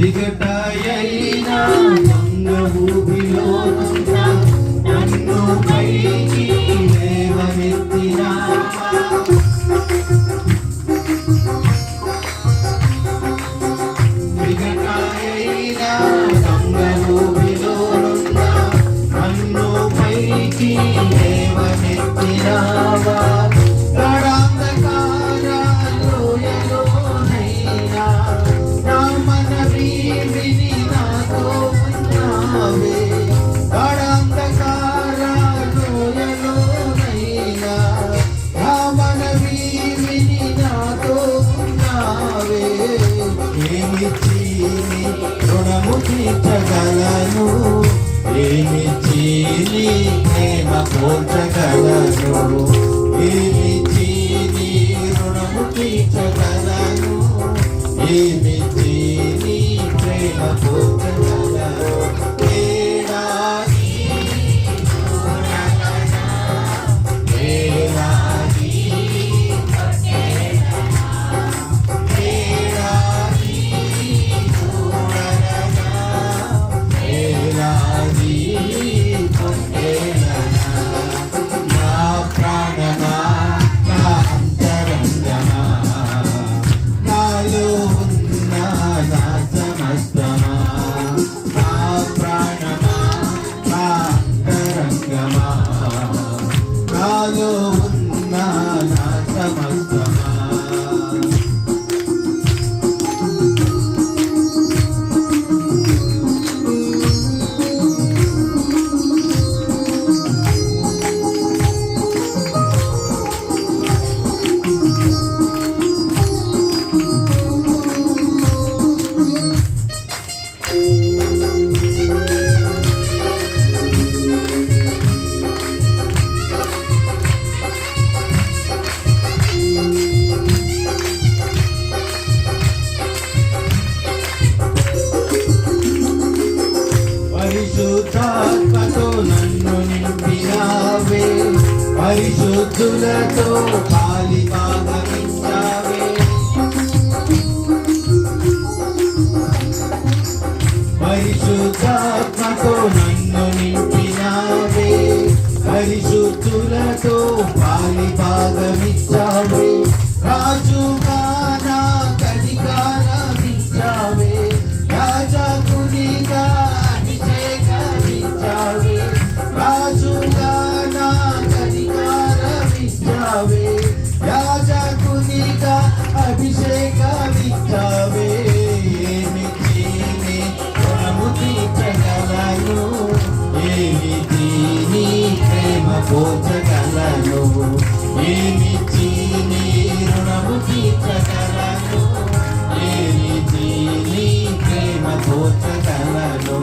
దిగటాయైనా మంగభూమి పోల్చగలను ఏమిటి నీ రుణము తీర్చగలను. ఏమిటి నీ ప్రేమతో నాలో ఉన్న నా సమస్య సిద్ధులతో పాలి భాగమిస్తావే పరిశుద్ధాత్మతో నన్ను నింపినావే. పరిశుద్ధులతో పాలి భాగమిస్తావే రాజుగా నాకు అధికారమిస్తావే రాజాకునిగా అభిషేకమిస్తావే రాజుగా ఇచ్చావే రాజకునిగా అభిషేకం ఇచ్చావే ఏమి మనము తీర్చగలను ఏమి దీని ప్రేమ పోచగలను ఏమి చీని రుణము తీర్చగలను ఏమి దీని ప్రేమ పోచగలను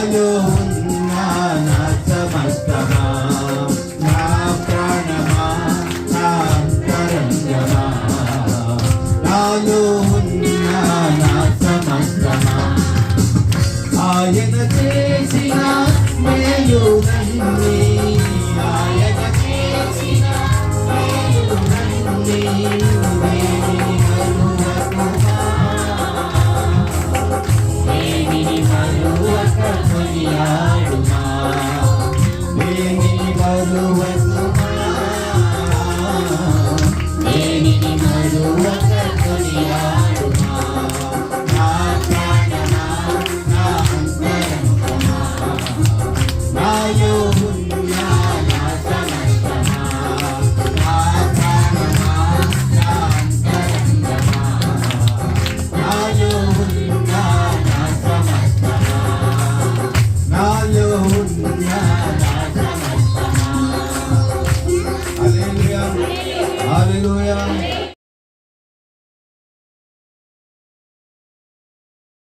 I know.